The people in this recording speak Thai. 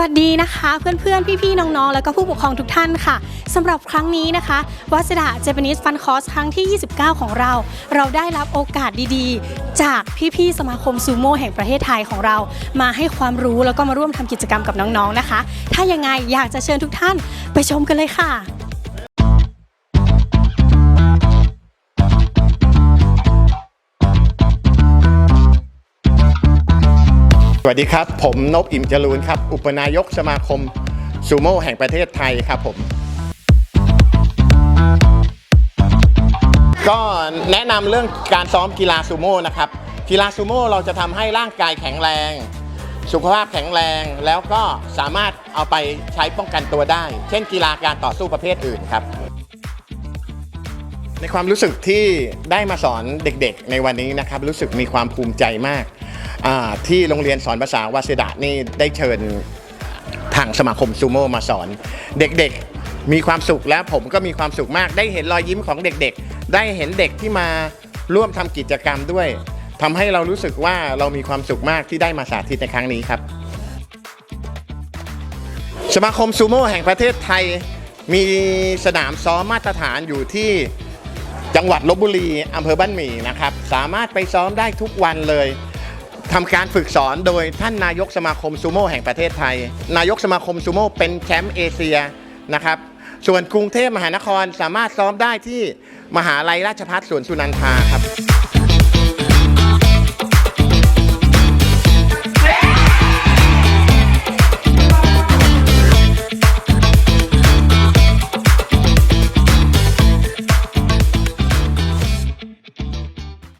วัสดีนะคะ เพื่อนๆ พี่ๆ น้องๆ แล้วก็ผู้ปกครองทุกท่านค่ะสำหรับครั้งนี้นะคะวัสดาเจแปนิสฟันคอสครั้งที่ 29 ของเรา เราได้รับโอกาสดีๆ จากพี่ๆ สมาคมซูโม่แห่งประเทศไทยของเรา มาให้ความรู้แล้วก็มาร่วมทำกิจกรรมกับน้องๆ นะคะ ถ้ายังไงอยากจะเชิญทุกท่านไปชมกันเลยค่ะ วัสดีครับ ผมนบอิ่มจรูนครับ อุปนายกสมาคมซูโม่แห่งประเทศไทยครับผม ก็แนะนำเรื่องการซ้อมกีฬาซูโม่นะครับ กีฬาซูโม่เราจะทำให้ร่างกายแข็งแรง สุขภาพแข็งแรงแล้วก็สามารถเอาไปใช้ป้องกันตัวได้ เช่นกีฬาการต่อสู้ประเภทอื่นครับ ในความรู้สึกที่ได้มาสอนเด็กๆ ในวันนี้นะครับ รู้สึกมีความภูมิใจมาก ที่โรงเรียนสอนภาษาวาเสดะนี่ได้เชิญทางสมาคมซูโม่มาสอน เด็กๆมีความสุขและผมก็มีความสุขมาก ได้เห็นรอยยิ้มของเด็กๆ ได้เห็นเด็กที่มาร่วมทำกิจกรรมด้วย ทำให้เรารู้สึกว่าเรามีความสุขมากที่ได้มาสาธิตในครั้งนี้ครับ สมาคมซูโม่แห่งประเทศไทย มีสนามซ้อมมาตรฐานอยู่ที่จังหวัดลบบุรีอำเภอบ้านหมี่นะครับ สามารถไปซ้อมได้ทุกวันเลย ทำการฝึกสอนโดยท่านนายกสมาคมซูโม่แห่งประเทศไทย นายกสมาคมซูโม่เป็นแชมป์เอเชียนะครับ ส่วนกรุงเทพมหานครสามารถซ้อมได้ที่มหาลัยราชภัฏสวนสุนันทาครับ